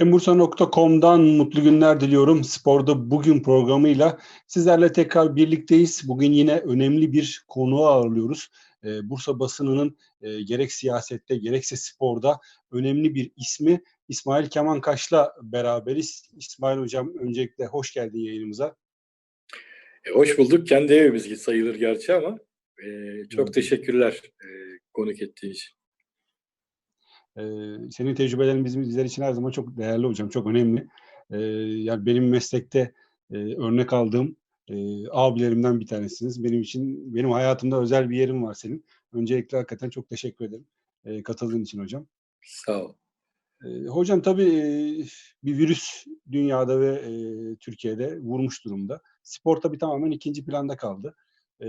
Embursa.com'dan mutlu günler diliyorum. Sporda bugün programıyla sizlerle tekrar birlikteyiz. Bugün yine önemli bir konuğu ağırlıyoruz. Ee, Bursa basınının e, gerek siyasette gerekse sporda önemli bir ismi İsmail Keman Kaş'la beraberiz. İsmail Hocam öncelikle hoş geldin yayınımıza. E, hoş bulduk. Kendi evimiz sayılır gerçi ama e, çok evet. teşekkürler e, konuk ettiğin için. Ee, senin tecrübelerin bizim bizler için her zaman çok değerli hocam, çok önemli. Ee, yani benim meslekte e, örnek aldığım e, abilerimden bir tanesiniz. Benim için, benim hayatımda özel bir yerim var senin. Öncelikle hakikaten çok teşekkür ederim e, katıldığın için hocam. Sağ ol. E, hocam tabii e, bir virüs dünyada ve e, Türkiye'de vurmuş durumda. Spor tabii tamamen ikinci planda kaldı. E,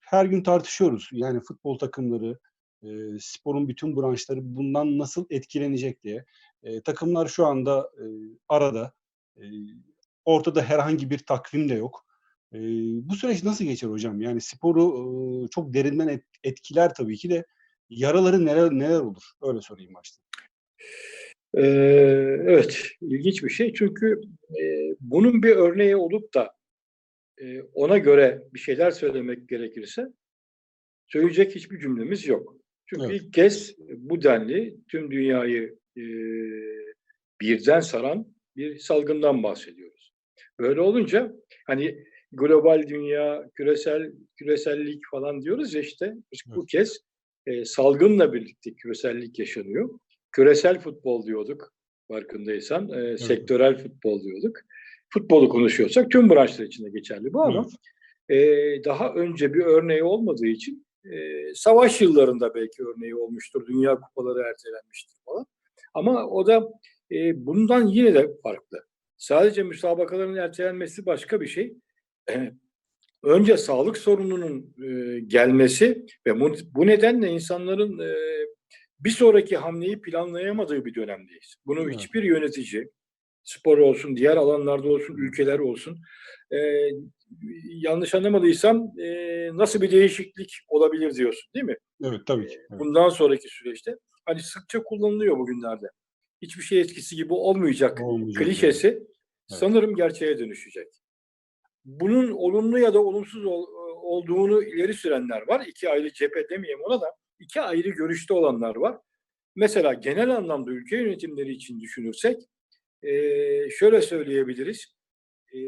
her gün tartışıyoruz. Yani futbol takımları, e, sporun bütün branşları bundan nasıl etkilenecek diye. E, takımlar şu anda e, arada. E, ortada herhangi bir takvim de yok. E, bu süreç nasıl geçer hocam? Yani sporu e, çok derinden et, etkiler tabii ki de yaraları neler neler olur? Öyle sorayım başta. Ee, evet, ilginç bir şey çünkü e, bunun bir örneği olup da e, ona göre bir şeyler söylemek gerekirse söyleyecek hiçbir cümlemiz yok. Çünkü evet. ilk kez bu denli tüm dünyayı e, birden saran bir salgından bahsediyoruz. Böyle olunca hani global dünya, küresel küresellik falan diyoruz ya işte evet. bu kez e, salgınla birlikte küresellik yaşanıyor. Küresel futbol diyorduk farkındaysan, e, evet. sektörel futbol diyorduk. Futbolu konuşuyorsak tüm branşlar içinde geçerli bu ama evet. e, daha önce bir örneği olmadığı için e, savaş yıllarında belki örneği olmuştur. Dünya kupaları ertelenmiştir falan. Ama o da e, bundan yine de farklı. Sadece müsabakaların ertelenmesi başka bir şey. E, önce sağlık sorununun e, gelmesi ve bu, bu nedenle insanların e, bir sonraki hamleyi planlayamadığı bir dönemdeyiz. Bunu evet. hiçbir yönetici, spor olsun, diğer alanlarda olsun, ülkeler olsun, e, yanlış anlamadıysam e, nasıl bir değişiklik olabilir diyorsun değil mi? Evet tabii ki. Evet. Bundan sonraki süreçte hani sıkça kullanılıyor bugünlerde. Hiçbir şey etkisi gibi olmayacak, olmayacak klişesi yani. evet. sanırım gerçeğe dönüşecek. Bunun olumlu ya da olumsuz ol, olduğunu ileri sürenler var. İki ayrı cephe demeyeyim ona da. iki ayrı görüşte olanlar var. Mesela genel anlamda ülke yönetimleri için düşünürsek e, şöyle söyleyebiliriz. E,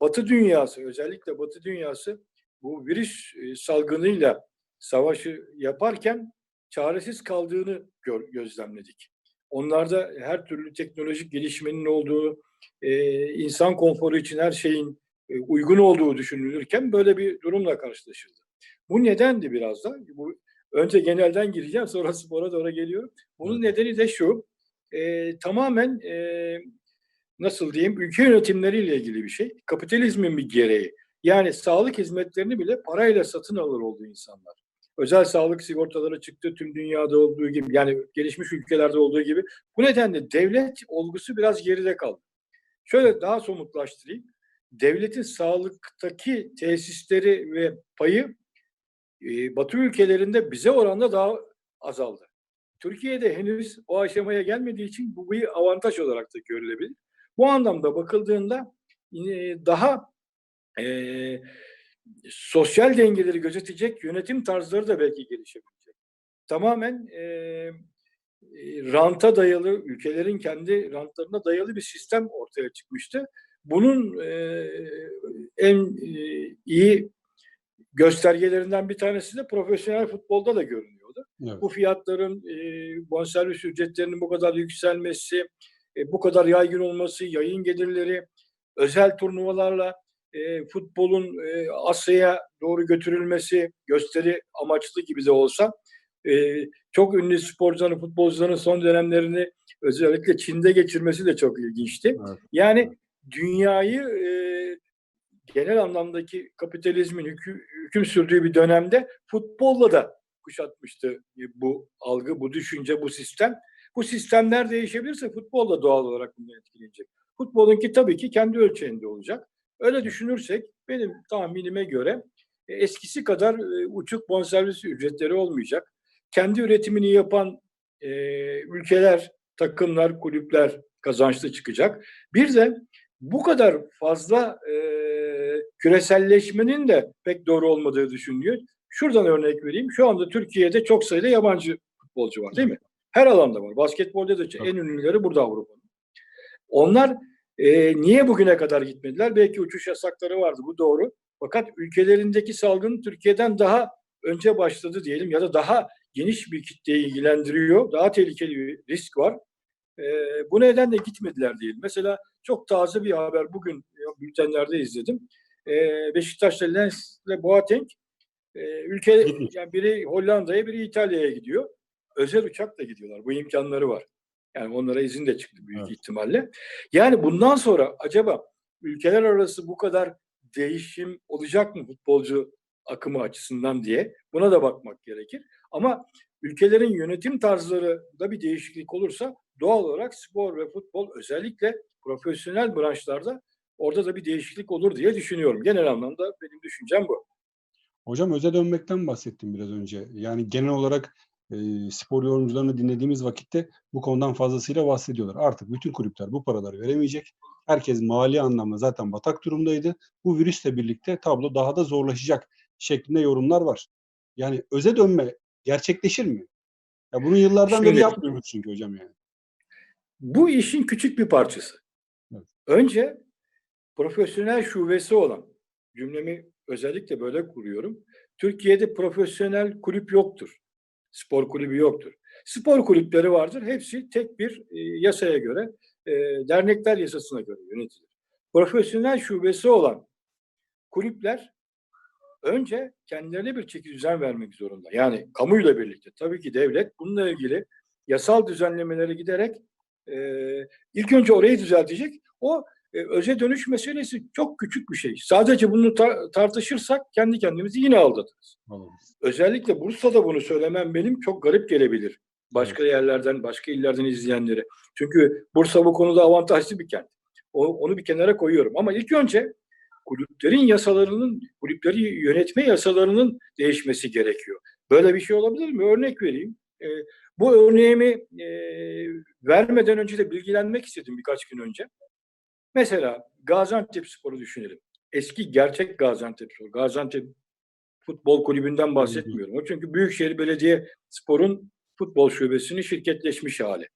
Batı dünyası, özellikle Batı dünyası bu virüs salgınıyla savaşı yaparken çaresiz kaldığını gör, gözlemledik. Onlarda her türlü teknolojik gelişmenin olduğu, e, insan konforu için her şeyin e, uygun olduğu düşünülürken böyle bir durumla karşılaşıldı. Bu nedendi biraz da. Bu önce genelden gireceğim, sonra spora doğru geliyorum. Bunun nedeni de şu, e, tamamen e, nasıl diyeyim ülke yönetimleriyle ilgili bir şey. Kapitalizmin bir gereği. Yani sağlık hizmetlerini bile parayla satın alır oldu insanlar. Özel sağlık sigortaları çıktı tüm dünyada olduğu gibi yani gelişmiş ülkelerde olduğu gibi. Bu nedenle devlet olgusu biraz geride kaldı. Şöyle daha somutlaştırayım. Devletin sağlıktaki tesisleri ve payı e, Batı ülkelerinde bize oranla daha azaldı. Türkiye'de henüz o aşamaya gelmediği için bu bir avantaj olarak da görülebilir. Bu anlamda bakıldığında daha e, sosyal dengeleri gözetecek yönetim tarzları da belki gelişebilecek. Tamamen e, ranta dayalı, ülkelerin kendi rantlarına dayalı bir sistem ortaya çıkmıştı. Bunun e, en e, iyi göstergelerinden bir tanesi de profesyonel futbolda da görünüyordu. Evet. Bu fiyatların, e, bonservis ücretlerinin bu kadar yükselmesi, e, bu kadar yaygın olması, yayın gelirleri, özel turnuvalarla e, futbolun e, Asya'ya doğru götürülmesi gösteri amaçlı gibi de olsa e, çok ünlü sporcuların, futbolcuların son dönemlerini özellikle Çin'de geçirmesi de çok ilginçti. Evet. Yani dünyayı e, genel anlamdaki kapitalizmin hüküm, hüküm sürdüğü bir dönemde futbolla da kuşatmıştı bu algı, bu düşünce, bu sistem. Bu sistemler değişebilirse futbol da doğal olarak bundan etkilenecek. Futbolunki tabii ki kendi ölçeğinde olacak. Öyle düşünürsek benim tahminime göre e, eskisi kadar e, uçuk bonservis ücretleri olmayacak. Kendi üretimini yapan e, ülkeler, takımlar, kulüpler kazançlı çıkacak. Bir de bu kadar fazla küreselleşmenin de pek doğru olmadığı düşünülüyor. Şuradan örnek vereyim. Şu anda Türkiye'de çok sayıda yabancı futbolcu var değil mi? Her alanda var. Basketbolda da en ünlüleri burada Avrupa'nın. Onlar e, niye bugüne kadar gitmediler? Belki uçuş yasakları vardı bu doğru. Fakat ülkelerindeki salgın Türkiye'den daha önce başladı diyelim ya da daha geniş bir kitleyi ilgilendiriyor. Daha tehlikeli bir risk var. E, bu nedenle gitmediler diyelim. Mesela çok taze bir haber bugün e, bültenlerde izledim. E, Beşiktaş'ta Lens ile Boateng e, ülke yani biri Hollanda'ya biri İtalya'ya gidiyor. Özel uçakla gidiyorlar. Bu imkanları var. Yani onlara izin de çıktı büyük evet. ihtimalle. Yani bundan sonra acaba ülkeler arası bu kadar değişim olacak mı futbolcu akımı açısından diye buna da bakmak gerekir. Ama ülkelerin yönetim tarzlarında bir değişiklik olursa doğal olarak spor ve futbol özellikle profesyonel branşlarda orada da bir değişiklik olur diye düşünüyorum. Genel anlamda benim düşüncem bu. Hocam öze dönmekten bahsettim biraz önce. Yani genel olarak e, spor yorumcularını dinlediğimiz vakitte bu konudan fazlasıyla bahsediyorlar. Artık bütün kulüpler bu paraları veremeyecek. Herkes mali anlamda zaten batak durumdaydı. Bu virüsle birlikte tablo daha da zorlaşacak şeklinde yorumlar var. Yani öze dönme gerçekleşir mi? Ya bunu yıllardan Şimdi, beri yapmıyoruz çünkü hocam yani. Bu işin küçük bir parçası. Evet. Önce profesyonel şubesi olan cümlemi özellikle böyle kuruyorum. Türkiye'de profesyonel kulüp yoktur. Spor kulübü yoktur. Spor kulüpleri vardır. Hepsi tek bir e, yasaya göre, e, dernekler yasasına göre yönetilir. Profesyonel şubesi olan kulüpler önce kendilerine bir çeki düzen vermek zorunda. Yani kamuyla birlikte. Tabii ki devlet bununla ilgili yasal düzenlemeleri giderek e, ilk önce orayı düzeltecek. O e, öze dönüş meselesi çok küçük bir şey. Sadece bunu tar- tartışırsak kendi kendimizi yine aldatırız. Anladım. Özellikle Bursa'da bunu söylemem benim çok garip gelebilir. Başka evet. yerlerden, başka illerden izleyenlere. Çünkü Bursa bu konuda avantajlı bir kent. O, onu bir kenara koyuyorum. Ama ilk önce kulüplerin yasalarının, kulüpleri yönetme yasalarının değişmesi gerekiyor. Böyle bir şey olabilir mi? Örnek vereyim. E, bu örneğimi e, vermeden önce de bilgilenmek istedim birkaç gün önce. Mesela Gaziantep Spor'u düşünelim. Eski gerçek Gaziantep Spor. Gaziantep Futbol Kulübü'nden bahsetmiyorum. O çünkü Büyükşehir Belediye Spor'un futbol şubesinin şirketleşmiş hali.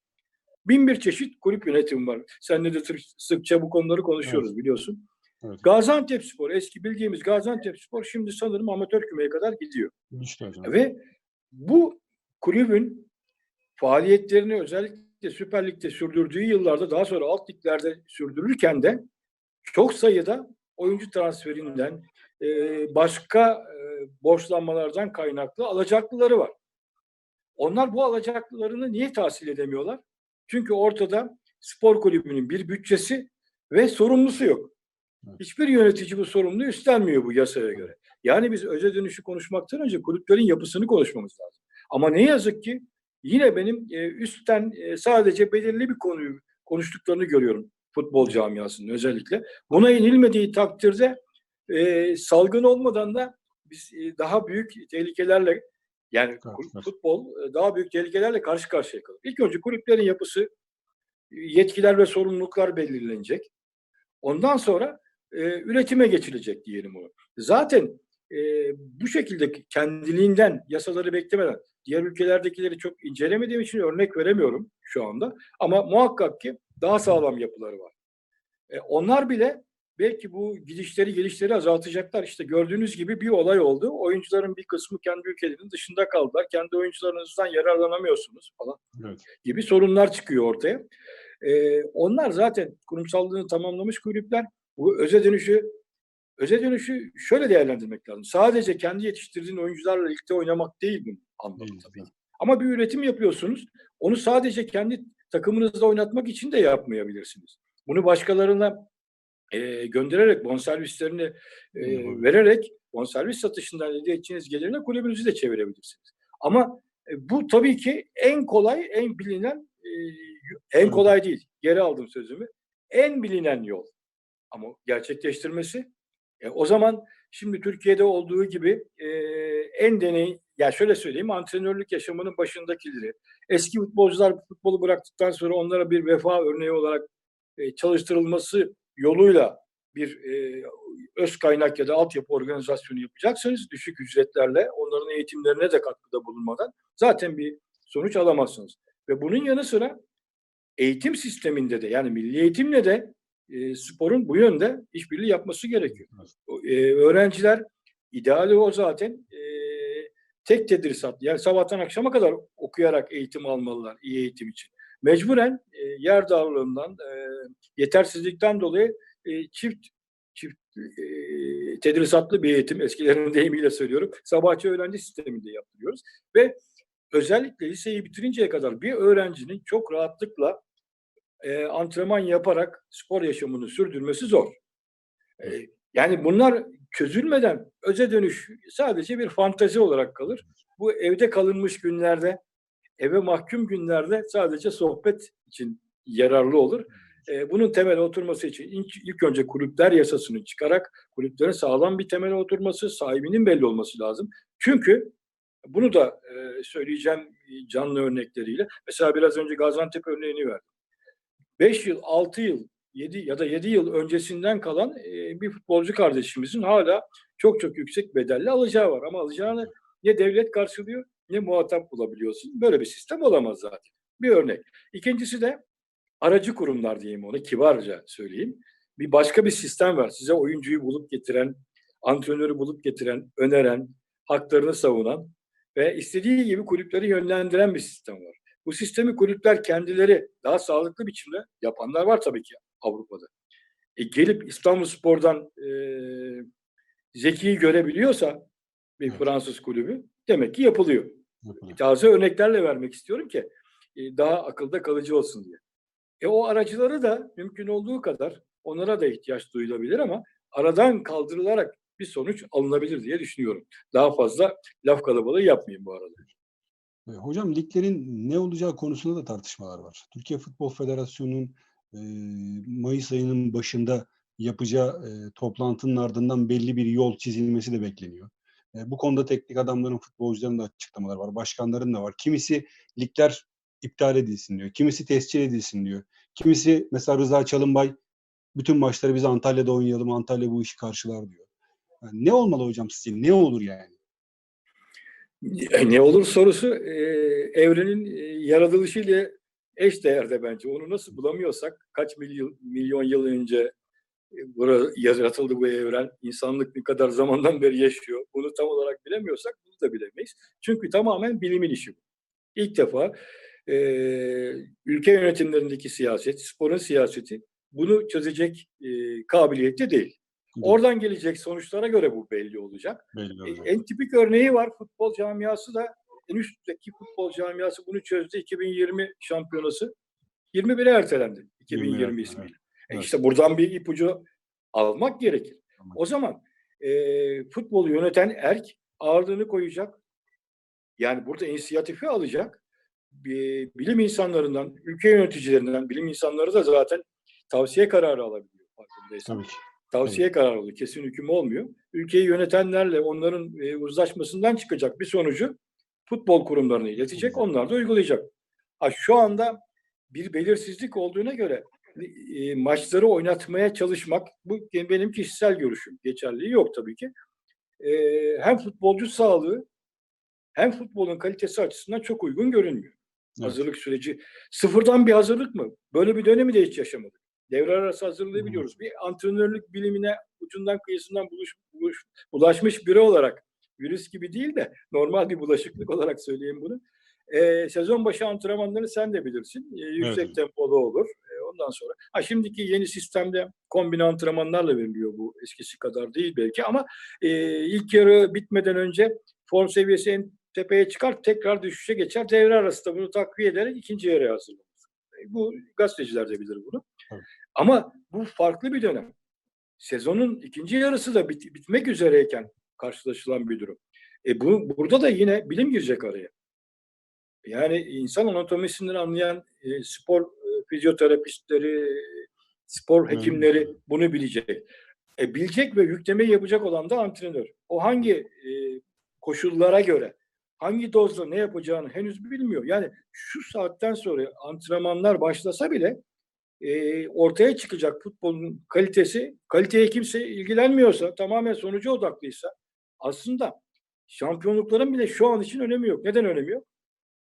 Bin bir çeşit kulüp yönetimi var. Seninle de sıkça bu konuları konuşuyoruz evet. biliyorsun. Evet. Gaziantep Spor, eski bildiğimiz Gaziantep Spor şimdi sanırım amatör kümeye kadar gidiyor. İşte Ve bu kulübün faaliyetlerini özellikle Süper Lig'de sürdürdüğü yıllarda daha sonra alt liglerde sürdürürken de çok sayıda oyuncu transferinden e, başka e, borçlanmalardan kaynaklı alacaklıları var. Onlar bu alacaklılarını niye tahsil edemiyorlar? Çünkü ortada spor kulübünün bir bütçesi ve sorumlusu yok. Hiçbir yönetici bu sorumluluğu üstlenmiyor bu yasaya göre. Yani biz öze dönüşü konuşmaktan önce kulüplerin yapısını konuşmamız lazım. Ama ne yazık ki yine benim e, üstten e, sadece belirli bir konuyu konuştuklarını görüyorum futbol camiasının özellikle. Buna inilmediği takdirde e, salgın olmadan da biz e, daha büyük tehlikelerle yani evet, futbol e, daha büyük tehlikelerle karşı karşıya kalır. İlk önce kulüplerin yapısı, yetkiler ve sorumluluklar belirlenecek. Ondan sonra e, üretime geçilecek diyelim onu. Zaten e, bu şekilde kendiliğinden yasaları beklemeden diğer ülkelerdekileri çok incelemediğim için örnek veremiyorum şu anda. Ama muhakkak ki daha sağlam yapıları var. E, onlar bile belki bu gidişleri gelişleri azaltacaklar. İşte gördüğünüz gibi bir olay oldu. Oyuncuların bir kısmı kendi ülkelerinin dışında kaldılar. Kendi oyuncularınızdan yararlanamıyorsunuz falan evet. gibi sorunlar çıkıyor ortaya. Ee, onlar zaten kurumsallığını tamamlamış kulüpler. Bu öze dönüşü öze dönüşü şöyle değerlendirmek lazım. Sadece kendi yetiştirdiğin oyuncularla birlikte oynamak değil bu anlamı tabii. Ama bir üretim yapıyorsunuz. Onu sadece kendi takımınızda oynatmak için de yapmayabilirsiniz. Bunu başkalarına e, göndererek bonservislerini e, vererek bonservis satışından elde edeceğiniz gelirine kulübünüzü de çevirebilirsiniz. Ama e, bu tabii ki en kolay, en bilinen, e, en kolay değil. Geri aldım sözümü. En bilinen yol. Ama gerçekleştirmesi e, o zaman şimdi Türkiye'de olduğu gibi e, en deney, ya şöyle söyleyeyim antrenörlük yaşamının başındakileri, eski futbolcular futbolu bıraktıktan sonra onlara bir vefa örneği olarak e, çalıştırılması yoluyla bir e, öz kaynak ya da altyapı organizasyonu yapacaksınız düşük ücretlerle onların eğitimlerine de katkıda bulunmadan zaten bir sonuç alamazsınız. Ve bunun yanı sıra eğitim sisteminde de yani milli eğitimle de e, sporun bu yönde işbirliği yapması gerekiyor. E, öğrenciler ideali o zaten e, tek tedrisat yani sabahtan akşama kadar okuyarak eğitim almalılar iyi eğitim için. Mecburen e, yer darlığından, e, yetersizlikten dolayı e, çift çift e, tedrisatlı bir eğitim eskilerin deyimiyle söylüyorum. Sabahçı öğrenci sisteminde yaptırıyoruz ve özellikle liseyi bitirinceye kadar bir öğrencinin çok rahatlıkla e, antrenman yaparak spor yaşamını sürdürmesi zor. E, yani bunlar çözülmeden öze dönüş sadece bir fantezi olarak kalır. Bu evde kalınmış günlerde, eve mahkum günlerde sadece sohbet için yararlı olur. E, bunun temele oturması için ilk, ilk önce kulüpler yasasını çıkarak kulüplerin sağlam bir temele oturması, sahibinin belli olması lazım. Çünkü bunu da e, söyleyeceğim canlı örnekleriyle. Mesela biraz önce Gaziantep örneğini verdim. 5 yıl, 6 yıl, 7 ya da 7 yıl öncesinden kalan e, bir futbolcu kardeşimizin hala çok çok yüksek bedelli alacağı var. Ama alacağını ne devlet karşılıyor ne muhatap bulabiliyorsun. Böyle bir sistem olamaz zaten. Bir örnek. İkincisi de aracı kurumlar diyeyim onu kibarca söyleyeyim. Bir başka bir sistem var. Size oyuncuyu bulup getiren, antrenörü bulup getiren, öneren, haklarını savunan ve istediği gibi kulüpleri yönlendiren bir sistem var. Bu sistemi kulüpler kendileri daha sağlıklı biçimde yapanlar var tabii ki Avrupa'da. E, gelip İstanbul Spor'dan e, Zeki'yi görebiliyorsa bir evet. Fransız kulübü demek ki yapılıyor. Yapılıyor. Taze örneklerle vermek istiyorum ki e, daha akılda kalıcı olsun diye. E o aracıları da mümkün olduğu kadar onlara da ihtiyaç duyulabilir ama aradan kaldırılarak bir sonuç alınabilir diye düşünüyorum. Daha fazla laf kalabalığı yapmayayım bu arada. E, hocam liglerin ne olacağı konusunda da tartışmalar var. Türkiye Futbol Federasyonu'nun e, Mayıs ayının başında yapacağı e, toplantının ardından belli bir yol çizilmesi de bekleniyor. E, bu konuda teknik adamların, futbolcuların da açıklamalar var. Başkanların da var. Kimisi ligler iptal edilsin diyor. Kimisi tescil edilsin diyor. Kimisi mesela Rıza Çalınbay bütün maçları biz Antalya'da oynayalım, Antalya bu işi karşılar diyor. Yani ne olmalı hocam sizce? Ne olur yani? Ne olur sorusu e, evrenin e, yaratılışıyla eş değerde bence. Onu nasıl bulamıyorsak kaç milyon, milyon yıl önce e, burada yaratıldı bu evren. İnsanlık ne kadar zamandan beri yaşıyor. Bunu tam olarak bilemiyorsak bunu da bilemeyiz. Çünkü tamamen bilimin işi bu. İlk defa e, ülke yönetimlerindeki siyaset, sporun siyaseti bunu çözecek e, kabiliyette değil. Oradan gelecek sonuçlara göre bu belli olacak. Belli olacak. En tipik örneği var. Futbol camiası da en üstteki futbol camiası bunu çözdü. 2020 şampiyonası 21'e ertelendi. 2020 20 ismiyle. E, evet. E işte buradan bir ipucu almak gerekir. Tamam. O zaman e, futbolu yöneten erk ağırlığını koyacak. Yani burada inisiyatifi alacak. Bilim insanlarından, ülke yöneticilerinden, bilim insanları da zaten tavsiye kararı alabiliyor. Tabii ki. Tavsiye evet. kararı oluyor. Kesin hüküm olmuyor. Ülkeyi yönetenlerle onların e, uzlaşmasından çıkacak bir sonucu futbol kurumlarına iletecek. Onlar da uygulayacak. Ha, şu anda bir belirsizlik olduğuna göre e, maçları oynatmaya çalışmak bu benim kişisel görüşüm. Geçerliği yok tabii ki. E, hem futbolcu sağlığı hem futbolun kalitesi açısından çok uygun görünmüyor. Evet. Hazırlık süreci. Sıfırdan bir hazırlık mı? Böyle bir dönemi de hiç yaşamadık devre arası hazırlığı biliyoruz. Bir antrenörlük bilimine ucundan kıyısından buluş, buluş, bulaşmış biri olarak virüs gibi değil de normal bir bulaşıklık olarak söyleyeyim bunu. E, sezon başı antrenmanları sen de bilirsin. E, yüksek evet. tempolu olur. E, ondan sonra. Ha şimdiki yeni sistemde kombine antrenmanlarla veriliyor bu. Eskisi kadar değil belki ama e, ilk yarı bitmeden önce form seviyesi en tepeye çıkar tekrar düşüşe geçer. Devre arası da bunu takviye ederek ikinci yarıya hazırlanır. E, bu gazeteciler de bilir bunu. Evet. Ama bu farklı bir dönem. Sezonun ikinci yarısı da bit- bitmek üzereyken karşılaşılan bir durum. E bu burada da yine bilim girecek araya. Yani insan anatomisinden anlayan e, spor e, fizyoterapistleri, spor hekimleri bunu bilecek. E, bilecek ve yüklemeyi yapacak olan da antrenör. O hangi e, koşullara göre, hangi dozla ne yapacağını henüz bilmiyor. Yani şu saatten sonra antrenmanlar başlasa bile e, ortaya çıkacak futbolun kalitesi, kaliteye kimse ilgilenmiyorsa, tamamen sonuca odaklıysa aslında şampiyonlukların bile şu an için önemi yok. Neden önemi yok?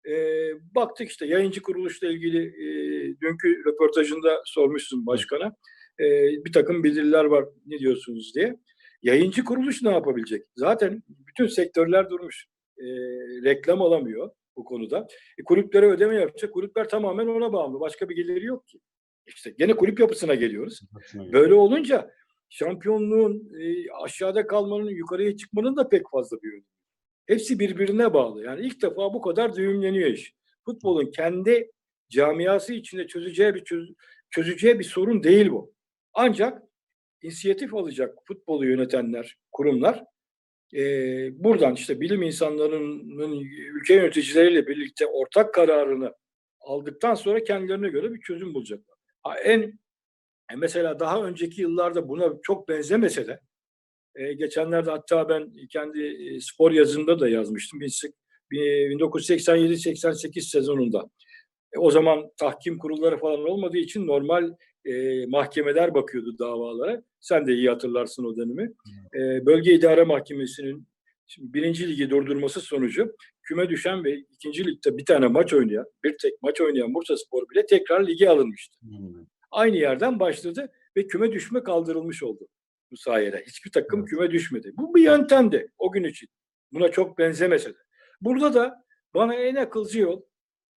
E, baktık işte yayıncı kuruluşla ilgili e, dünkü röportajında sormuşsun başkana. E, bir takım bildiriler var ne diyorsunuz diye. Yayıncı kuruluş ne yapabilecek? Zaten bütün sektörler durmuş. E, reklam alamıyor bu konuda. E, kulüplere ödeme yapacak. Kulüpler tamamen ona bağımlı. Başka bir geliri yok ki. İşte gene kulüp yapısına geliyoruz. Böyle olunca şampiyonluğun e, aşağıda kalmanın, yukarıya çıkmanın da pek fazla bir önemi. Hepsi birbirine bağlı. Yani ilk defa bu kadar düğümleniyor iş. Futbolun kendi camiası içinde çözeceği bir çöz, çözeceği bir sorun değil bu. Ancak inisiyatif alacak futbolu yönetenler, kurumlar e, buradan işte bilim insanlarının ülke yöneticileriyle birlikte ortak kararını aldıktan sonra kendilerine göre bir çözüm bulacaklar. En e, mesela daha önceki yıllarda buna çok benzemese de e, geçenlerde hatta ben kendi e, spor yazımda da yazmıştım. 1987-88 sezonunda. E, o zaman tahkim kurulları falan olmadığı için normal e, mahkemeler bakıyordu davalara. Sen de iyi hatırlarsın o dönemi. E, Bölge İdare Mahkemesi'nin şimdi birinci ligi durdurması sonucu küme düşen ve ikinci ligde bir tane maç oynayan, bir tek maç oynayan Bursa Spor bile tekrar lige alınmıştı. Hmm. Aynı yerden başladı ve küme düşme kaldırılmış oldu bu sayede. Hiçbir takım evet. küme düşmedi. Bu bir yöntemdi o gün için. Buna çok benzemese de. Burada da bana en akılcı yol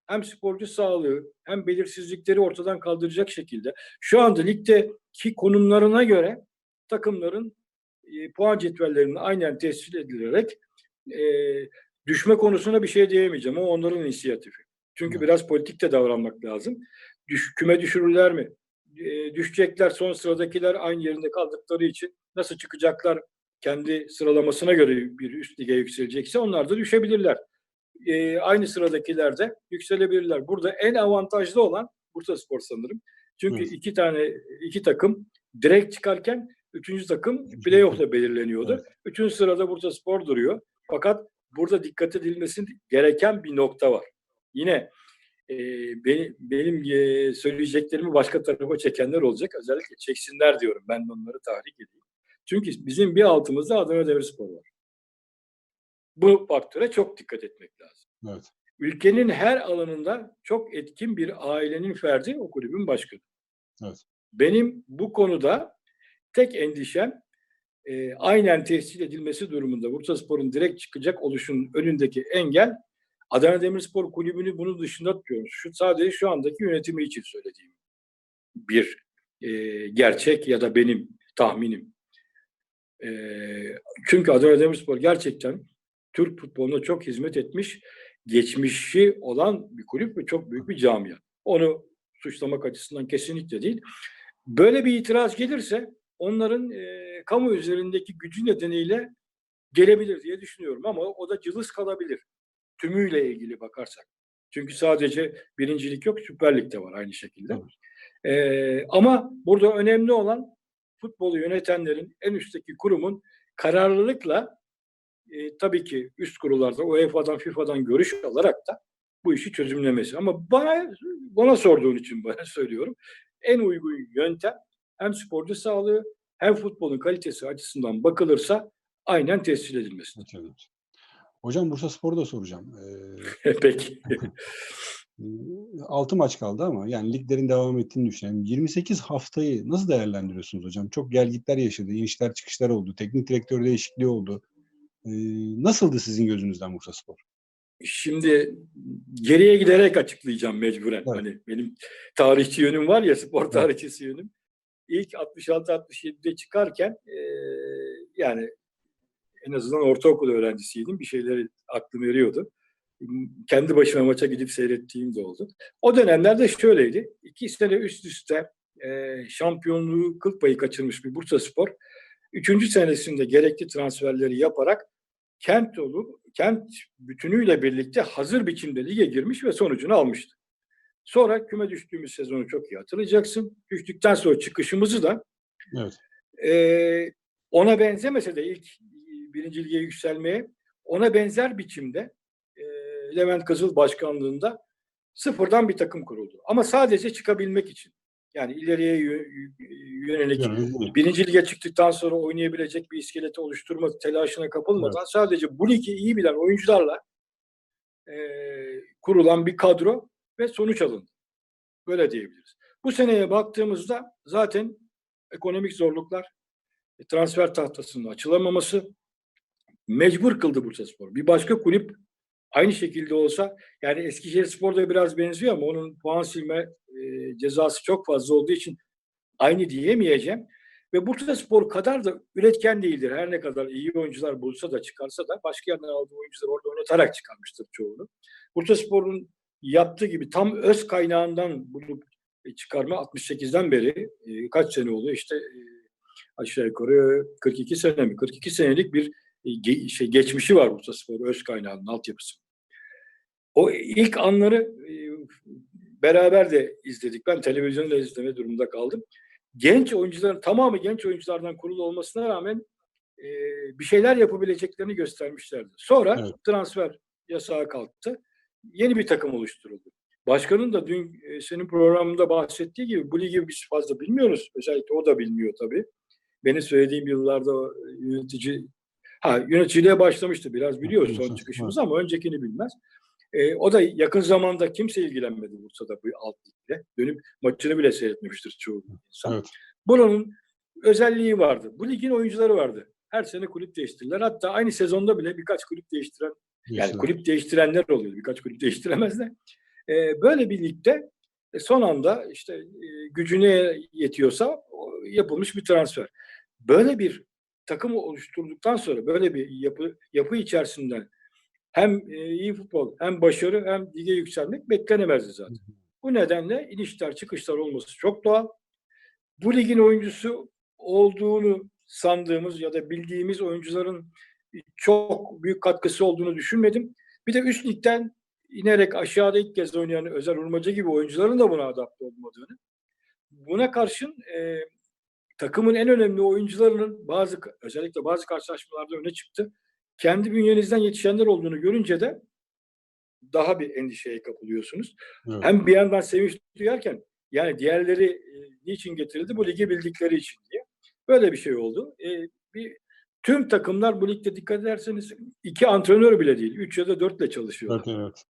hem sporcu sağlığı hem belirsizlikleri ortadan kaldıracak şekilde şu anda ligdeki konumlarına göre takımların e, puan cetvellerinin aynen tescil edilerek e, düşme konusuna bir şey diyemeyeceğim. O onların inisiyatifi. Çünkü evet. biraz politikte davranmak lazım. Düş, küme düşürürler mi? E, düşecekler son sıradakiler aynı yerinde kaldıkları için nasıl çıkacaklar kendi sıralamasına göre bir üst lige yükselecekse onlar da düşebilirler. E, aynı sıradakiler de yükselebilirler. Burada en avantajlı olan Bursa Spor sanırım. Çünkü evet. iki tane iki takım direkt çıkarken üçüncü takım playoff'la belirleniyordu. Evet. Üçüncü sırada Bursa Spor duruyor. Fakat burada dikkat edilmesi gereken bir nokta var. Yine e, benim, benim e, söyleyeceklerimi başka tarafa çekenler olacak. Özellikle çeksinler diyorum. Ben de onları tahrik edeyim. Çünkü bizim bir altımızda Adana Demirspor var. Bu faktöre çok dikkat etmek lazım. Evet. Ülkenin her alanında çok etkin bir ailenin ferdi o kulübün başkanı. Evet. Benim bu konuda tek endişem e, aynen tescil edilmesi durumunda Bursaspor'un direkt çıkacak oluşun önündeki engel Adana Demirspor Kulübü'nü bunun dışında tutuyoruz. Şu sadece şu andaki yönetimi için söylediğim bir e, gerçek ya da benim tahminim. E, çünkü Adana Demirspor gerçekten Türk futboluna çok hizmet etmiş, geçmişi olan bir kulüp ve çok büyük bir camia. Onu suçlamak açısından kesinlikle değil. Böyle bir itiraz gelirse onların e, kamu üzerindeki gücü nedeniyle gelebilir diye düşünüyorum ama o da cılız kalabilir tümüyle ilgili bakarsak. Çünkü sadece birincilik yok, Süper Lig'de var aynı şekilde. Ee, ama burada önemli olan futbolu yönetenlerin, en üstteki kurumun kararlılıkla e, tabii ki üst kurullarda UEFA'dan, FIFA'dan görüş alarak da bu işi çözümlemesi. Ama bana bana sorduğun için bana söylüyorum. En uygun yöntem hem sporcu sağlığı hem futbolun kalitesi açısından bakılırsa aynen tescil edilmesi. Evet. Hocam Bursa Spor'u da soracağım. Ee, Peki. 6 maç kaldı ama yani liglerin devam ettiğini düşünelim. 28 haftayı nasıl değerlendiriyorsunuz hocam? Çok gelgitler yaşadı, inişler çıkışlar oldu, teknik direktör değişikliği oldu. Ee, nasıldı sizin gözünüzden Bursa Spor? Şimdi geriye giderek açıklayacağım mecburen. Evet. Hani benim tarihçi yönüm var ya, spor tarihçisi yönüm. İlk 66-67'de çıkarken e, yani en azından ortaokul öğrencisiydim. Bir şeyleri aklım eriyordu. Kendi başıma maça gidip seyrettiğim de oldu. O dönemlerde şöyleydi. İki sene üst üste e, şampiyonluğu kıl payı kaçırmış bir Bursa Spor. Üçüncü senesinde gerekli transferleri yaparak kent olup kent bütünüyle birlikte hazır biçimde lige girmiş ve sonucunu almıştı. Sonra küme düştüğümüz sezonu çok iyi hatırlayacaksın. Düştükten sonra çıkışımızı da evet. e, ona benzemese de ilk birinci lige yükselmeye ona benzer biçimde e, Levent Kızıl başkanlığında sıfırdan bir takım kuruldu. Ama sadece çıkabilmek için. Yani ileriye yönelik yani, birinci lige çıktıktan sonra oynayabilecek bir iskeleti oluşturma telaşına kapılmadan evet. sadece bu ligi iyi bilen oyuncularla e, kurulan bir kadro ve sonuç alındı. Böyle diyebiliriz. Bu seneye baktığımızda zaten ekonomik zorluklar, e, transfer tahtasının açılamaması mecbur kıldı Bursaspor. Bir başka kulüp aynı şekilde olsa yani Eskişehir Spor'da biraz benziyor ama onun puan silme e, cezası çok fazla olduğu için aynı diyemeyeceğim. Ve Bursa Spor kadar da üretken değildir. Her ne kadar iyi oyuncular bulsa da çıkarsa da başka yerden aldığı oyuncular orada oynatarak çıkarmıştır çoğunu. Bursa Spor'un yaptığı gibi tam öz kaynağından bulup çıkarma 68'den beri e, kaç sene oluyor işte e, aşağı yukarı 42 sene mi? 42 senelik bir e, ge, şey geçmişi var Bursa Spor öz kaynağının altyapısı. O ilk anları e, beraber de izledik. Ben televizyonda izleme durumunda kaldım. Genç oyuncuların tamamı genç oyunculardan kurulu olmasına rağmen e, bir şeyler yapabileceklerini göstermişlerdi. Sonra evet. transfer yasağı kalktı. Yeni bir takım oluşturuldu. Başkanın da dün e, senin programında bahsettiği gibi bu ligi biz fazla bilmiyoruz. Özellikle o da bilmiyor tabii. Benim söylediğim yıllarda yönetici ha yöneticiliğe başlamıştı biraz biliyoruz son çıkışımız ama öncekini bilmez. E, o da yakın zamanda kimse ilgilenmedi Bursa'da bu alt ligle. Dönüp maçını bile seyretmemiştir çoğu insan. Evet. Bunun özelliği vardı. Bu ligin oyuncuları vardı. Her sene kulüp değiştirdiler. Hatta aynı sezonda bile birkaç kulüp değiştiren yani kulüp değiştirenler oluyor. Birkaç kulüp değiştiremezler. E, böyle bir ligde e, son anda işte e, gücüne yetiyorsa yapılmış bir transfer. Böyle bir takım oluşturduktan sonra böyle bir yapı yapı içerisinden hem e, iyi futbol hem başarı hem lige yükselmek beklenemezdi zaten. Bu nedenle inişler çıkışlar olması çok doğal. Bu ligin oyuncusu olduğunu sandığımız ya da bildiğimiz oyuncuların çok büyük katkısı olduğunu düşünmedim. Bir de üst ligden inerek aşağıda ilk kez oynayan Özel Urmacı gibi oyuncuların da buna adapte olmadığını. Buna karşın e, takımın en önemli oyuncularının bazı özellikle bazı karşılaşmalarda öne çıktı. Kendi bünyenizden yetişenler olduğunu görünce de daha bir endişeye kapılıyorsunuz. Evet. Hem bir yandan sevinç duyarken yani diğerleri e, niçin getirildi? Bu ligi bildikleri için diye. Böyle bir şey oldu. E, bir Tüm takımlar bu ligde dikkat ederseniz iki antrenör bile değil. Üç ya da dörtle çalışıyorlar. Evet, evet.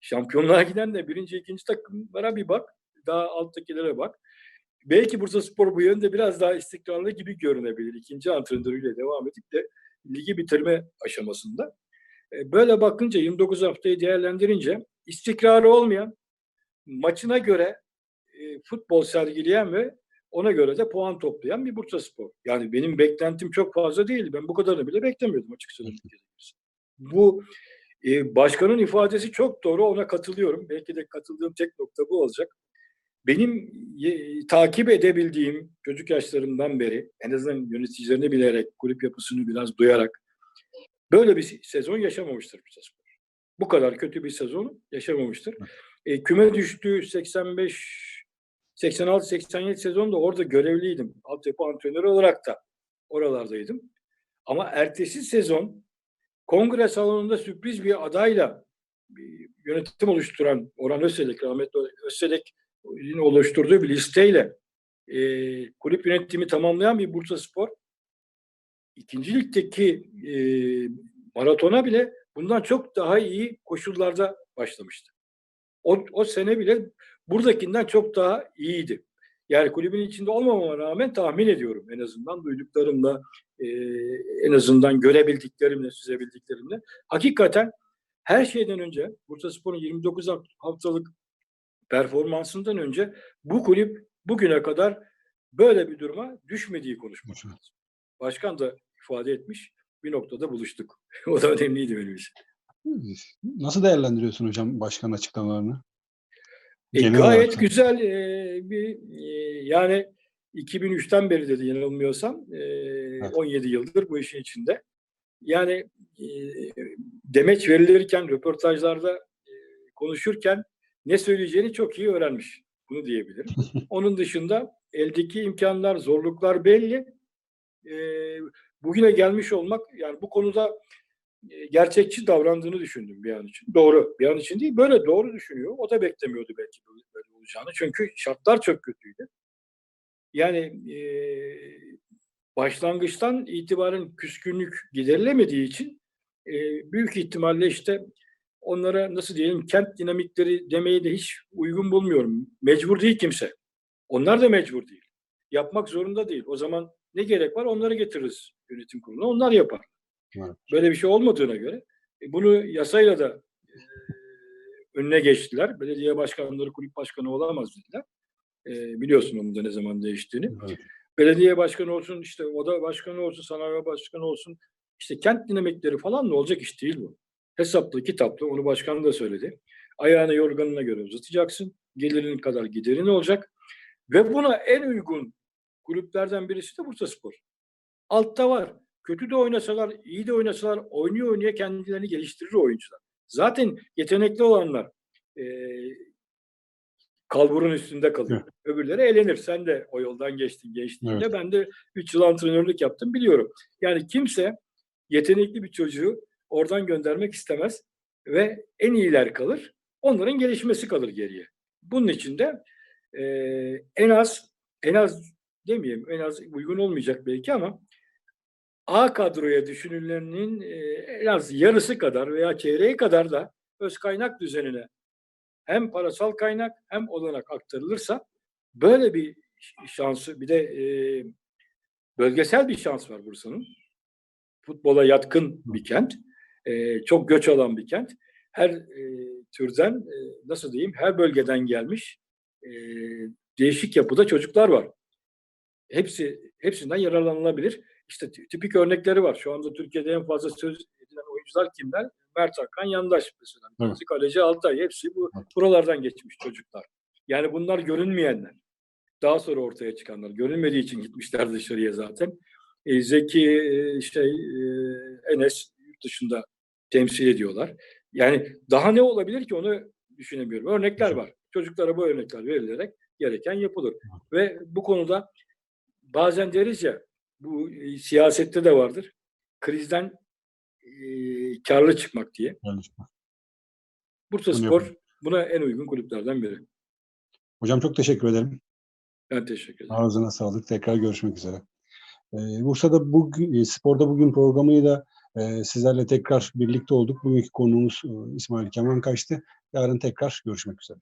Şampiyonluğa giden de birinci, ikinci takımlara bir bak. Daha alttakilere bak. Belki Bursa Spor bu yönde biraz daha istikrarlı gibi görünebilir. İkinci antrenörüyle devam edip de ligi bitirme aşamasında. E, böyle bakınca 29 haftayı değerlendirince istikrarı olmayan, maçına göre e, futbol sergileyen ve ona göre de puan toplayan bir Bursa Spor. Yani benim beklentim çok fazla değil. Ben bu kadarını bile beklemiyordum açıkçası. Bu e, başkanın ifadesi çok doğru. Ona katılıyorum. Belki de katıldığım tek nokta bu olacak. Benim e, takip edebildiğim çocuk yaşlarından beri en azından yöneticilerini bilerek, kulüp yapısını biraz duyarak böyle bir sezon yaşamamıştır Bursa Spor. Bu kadar kötü bir sezon yaşamamıştır. E, küme düştüğü 85 86-87 sezonda orada görevliydim. Altyapı antrenörü olarak da oralardaydım. Ama ertesi sezon kongre salonunda sürpriz bir adayla bir yönetim oluşturan Orhan Özselek, rahmetli Özselek'in oluşturduğu bir listeyle e, kulüp yönetimi tamamlayan bir Bursa Spor ikinci ligdeki e, maratona bile bundan çok daha iyi koşullarda başlamıştı. O, o sene bile buradakinden çok daha iyiydi. Yani kulübün içinde olmamama rağmen tahmin ediyorum en azından duyduklarımla, e, en azından görebildiklerimle, süzebildiklerimle. Hakikaten her şeyden önce Bursa Spor'un 29 haftalık performansından önce bu kulüp bugüne kadar böyle bir duruma düşmediği konuşması. Başkan da ifade etmiş. Bir noktada buluştuk. o da önemliydi benim için. Nasıl değerlendiriyorsun hocam başkan açıklamalarını? E, gayet olarak. güzel e, bir e, yani 2003'ten beri dedi yanılmıyorsam e, evet. 17 yıldır bu işin içinde. Yani e, demeç verilirken röportajlarda e, konuşurken ne söyleyeceğini çok iyi öğrenmiş. Bunu diyebilirim. Onun dışında eldeki imkanlar, zorluklar belli. e, bugüne gelmiş olmak yani bu konuda gerçekçi davrandığını düşündüm bir an için. Doğru. Bir an için değil. Böyle doğru düşünüyor. O da beklemiyordu belki böyle olacağını. Çünkü şartlar çok kötüydü. Yani e, başlangıçtan itibaren küskünlük giderilemediği için e, büyük ihtimalle işte onlara nasıl diyelim kent dinamikleri demeyi de hiç uygun bulmuyorum. Mecbur değil kimse. Onlar da mecbur değil. Yapmak zorunda değil. O zaman ne gerek var onları getiririz yönetim kuruluna. Onlar yapar. Evet. Böyle bir şey olmadığına göre e, bunu yasayla da e, önüne geçtiler. Belediye başkanları kulüp başkanı olamaz dediler. E, biliyorsun onun da ne zaman değiştiğini. Evet. Belediye başkanı olsun, işte oda başkanı olsun, sanayi başkanı olsun. İşte kent dinamikleri falan ne olacak iş değil bu. Hesaplı, kitaplı, onu başkan da söyledi. Ayağını yorganına göre uzatacaksın. Gelirin kadar giderin olacak. Ve buna en uygun kulüplerden birisi de Bursa Spor. Altta var. Kötü de oynasalar, iyi de oynasalar, oynuyor oynaya kendilerini geliştirir oyuncular. Zaten yetenekli olanlar e, kalburun üstünde kalıyor. Öbürleri elenir. Sen de o yoldan geçtin gençliğinde. Evet. Ben de 3 yıl antrenörlük yaptım biliyorum. Yani kimse yetenekli bir çocuğu oradan göndermek istemez ve en iyiler kalır. Onların gelişmesi kalır geriye. Bunun için de e, en az en az demeyeyim en az uygun olmayacak belki ama A kadroya düşünülenin e, en az yarısı kadar veya çeyreği kadar da öz kaynak düzenine hem parasal kaynak hem olarak aktarılırsa böyle bir şansı bir de e, bölgesel bir şans var Bursa'nın. Futbola yatkın bir kent. E, çok göç alan bir kent. Her e, türden e, nasıl diyeyim her bölgeden gelmiş e, değişik yapıda çocuklar var. Hepsi hepsinden yararlanılabilir. İşte tipik örnekleri var. Şu anda Türkiye'de en fazla söz edilen oyuncular kimler? Mert Hakan Yandaş mesela. Evet. Kaleci Altay. Hepsi bu buralardan geçmiş çocuklar. Yani bunlar görünmeyenler. Daha sonra ortaya çıkanlar. Görünmediği için gitmişler dışarıya zaten. E, Zeki, e, şey, e, Enes yurt dışında temsil ediyorlar. Yani daha ne olabilir ki onu düşünemiyorum. Örnekler var. Çocuklara bu örnekler verilerek gereken yapılır. Ve bu konuda bazen deriz ya bu e, siyasette de vardır. Krizden e, karlı çıkmak diye. Karlı çıkmak. Bursa Bunu Spor yapayım. buna en uygun kulüplerden biri. Hocam çok teşekkür ederim. Ben teşekkür ederim. Ağzına sağlık. Tekrar görüşmek üzere. Ee, Bursa'da bugün, e, sporda bugün programıyla e, sizlerle tekrar birlikte olduk. Bugünkü konuğumuz e, İsmail Kemal Kaçtı. Yarın tekrar görüşmek üzere.